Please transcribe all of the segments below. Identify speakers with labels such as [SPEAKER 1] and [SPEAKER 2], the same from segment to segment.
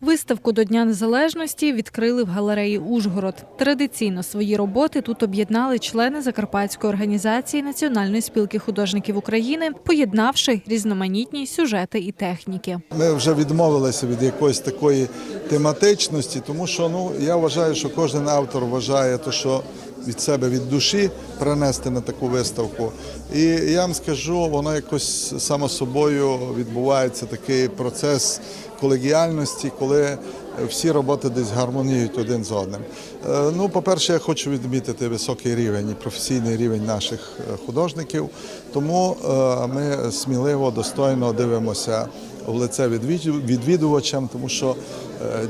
[SPEAKER 1] Виставку до Дня Незалежності відкрили в галереї Ужгород. Традиційно свої роботи тут об'єднали члени Закарпатської організації Національної спілки художників України, поєднавши різноманітні сюжети і техніки.
[SPEAKER 2] Ми вже відмовилися від якоїсь такої тематичності, тому що ну я вважаю, що кожен автор вважає то що від себе від душі принести на таку виставку. І я вам скажу, воно якось само собою відбувається такий процес колегіальності, коли всі роботи десь гармоніюють один з одним. Е, Ну, по-перше, я хочу відмітити високий рівень і професійний рівень наших е, художників. Тому е, ми сміливо, достойно дивимося в лице відвідувачам, тому що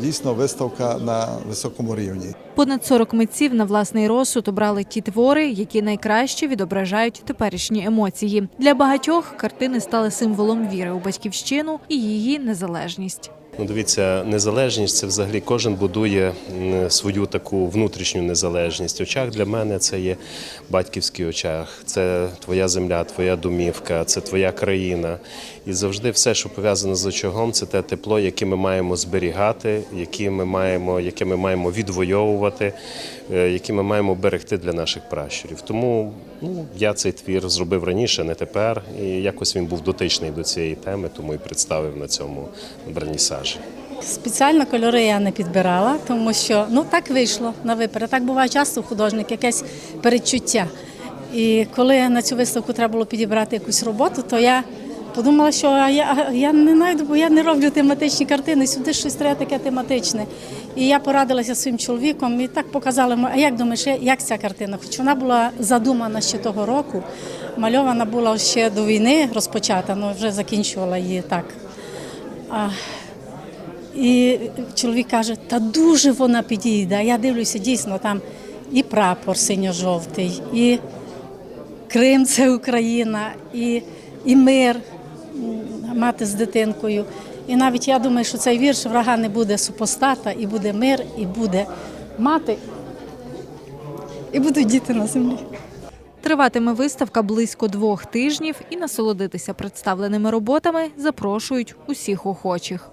[SPEAKER 2] дійсно виставка на високому рівні.
[SPEAKER 1] Понад 40 митців на власний розсуд обрали ті твори, які найкраще відображають теперішні емоції. Для багатьох картини стали символом віри у батьківщину і її незалежність.
[SPEAKER 3] Ну, дивіться, незалежність це взагалі кожен будує свою таку внутрішню незалежність. Очах для мене це є батьківський очах, це твоя земля, твоя домівка, це твоя країна. І завжди все, що пов'язане з очагом, це те тепло, яке ми маємо зберігати, яке ми маємо, яке ми маємо відвоювати, е, яке ми маємо берегти для наших пращурів. Тому ну, я цей твір зробив раніше, не тепер. І якось він був дотичний до цієї теми, тому і представив на цьому вернісажі.
[SPEAKER 4] Спеціально кольори я не підбирала, тому що ну так вийшло на виперед. Так буває часто у художник якесь передчуття. І коли на цю виставку треба було підібрати якусь роботу, то я подумала, що я, я не знайду, бо я не роблю тематичні картини. Сюди щось треба таке тематичне. І я порадилася зі своїм чоловіком і так показали, а як думаєш, як ця картина? Хоч вона була задумана ще того року, мальована була ще до війни розпочата, але вже закінчувала її так. І чоловік каже, та дуже вона підійде. Я дивлюся, дійсно, там і прапор синьо-жовтий, і Крим це Україна, і, і мир, мати з дитинкою. І навіть я думаю, що цей вірш врага не буде супостата, і буде мир, і буде мати, і будуть діти на землі.
[SPEAKER 1] Триватиме виставка близько двох тижнів і насолодитися представленими роботами запрошують усіх охочих.